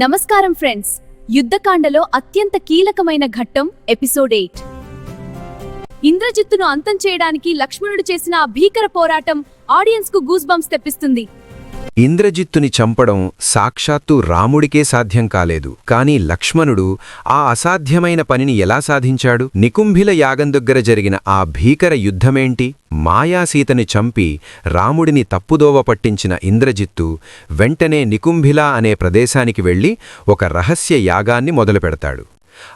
నమస్కారం ఫ్రెండ్స్. యుద్ధకాండలో అత్యంత కీలకమైన ఘట్టం ఎపిసోడ్ ఎయిట్. ఇంద్రజిత్తును అంతం చేయడానికి లక్ష్మణుడు చేసిన భీకర పోరాటం ఆడియన్స్కు గూస్ బంప్స్ తెప్పిస్తుంది. ఇంద్రజిత్తుని చంపడం సాక్షాత్తు రాముడికే సాధ్యం కాలేదు. కాని లక్ష్మణుడు ఆ అసాధ్యమైన పనిని ఎలా సాధించాడు? నికుంభిల యాగం దగ్గర జరిగిన ఆ భీకర యుద్ధమేంటి? మాయాసీతని చంపి రాముడిని తప్పుదోవ పట్టించిన ఇంద్రజిత్తు వెంటనే నికుంభిల అనే ప్రదేశానికి వెళ్ళి ఒక రహస్య యాగాన్ని మొదలుపెడతాడు.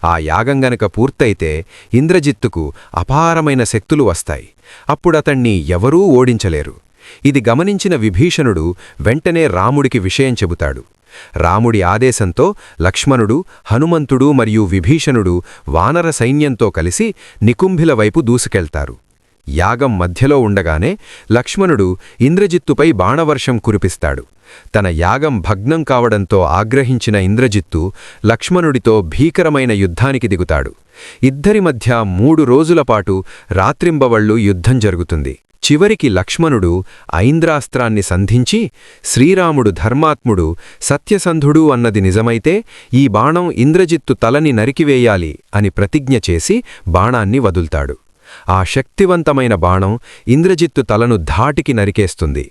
ఆ యాగం గనక పూర్తయితే ఇంద్రజిత్తుకు అపారమైన శక్తులు వస్తాయి. అప్పుడతణ్ణి ఎవరూ ఓడించలేరు. ఇది గమనించిన విభీషణుడు వెంటనే రాముడికి విషయం చెబుతాడు. రాముడి ఆదేశంతో లక్ష్మణుడు హనుమంతుడు మరియు విభీషణుడు వానర సైన్యంతో కలిసి నికుంభిల వైపు దూసుకెళ్తారు. యాగం మధ్యలో ఉండగానే లక్ష్మణుడు ఇంద్రజిత్తుపై బాణవర్షం కురిపిస్తాడు. తన యాగం భగ్నం కావడంతో ఆగ్రహించిన ఇంద్రజిత్తు లక్ష్మణుడితో భీకరమైన యుద్ధానికి దిగుతాడు. ఇద్దరి మధ్య మూడు రోజులపాటు రాత్రింబవళ్ళు యుద్ధం జరుగుతుంది. చివరికి లక్ష్మణుడు ఐంద్రాస్త్రాన్ని సంధించి శ్రీరాముడు ధర్మాత్ముడు సత్యసంధుడు అన్నది నిజమైతే ఈ బాణం ఇంద్రజిత్తు తలని నరికివేయాలి అని ప్రతిజ్ఞ చేసి బాణాన్ని వదుల్తాడు. ఆ శక్తివంతమైన బాణం ఇంద్రజిత్తు తలను ధాటికి నరికేస్తుంది.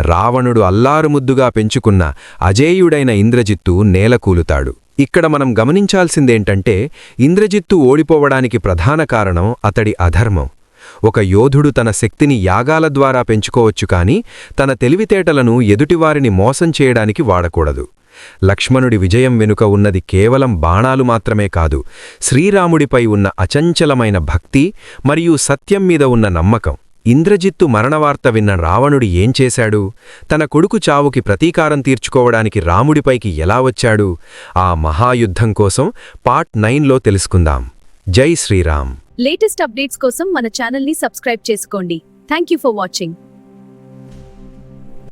రావణుడు అల్లారుముద్దుగా పెంచుకున్న అజేయుడైన ఇంద్రజిత్తు నేలకూలుతాడు. ఇక్కడ మనం గమనించాల్సిందేంటంటే ఇంద్రజిత్తు ఓడిపోవడానికి ప్రధాన కారణం అతడి అధర్మం. ఒక యోధుడు తన శక్తిని యాగాల ద్వారా పెంచుకోవచ్చు కాని తన తెలివితేటలను ఎదుటివారిని మోసం చేయడానికి వాడకూడదు. లక్ష్మణుడి విజయం వెనుక ఉన్నది కేవలం బాణాలు మాత్రమే కాదు శ్రీరాముడిపై ఉన్న అచంచలమైన భక్తి మరియు సత్యం మీద ఉన్న నమ్మకం. ఇంద్రజిత్తు మరణవార్త విన్న రావణుడు ఏం చేశాడు? తన కొడుకు చావుకి ప్రతీకారం తీర్చుకోవడానికి రాముడిపైకి ఎలా వచ్చాడు? ఆ మహాయుద్ధం కోసం పార్ట్ నైన్లో తెలుసుకుందాం. జై శ్రీరామ్. లేటెస్ట్ అప్డేట్స్ కోసం మన ఛానల్ని సబ్స్క్రైబ్ చేసుకోండి. Thank you for watching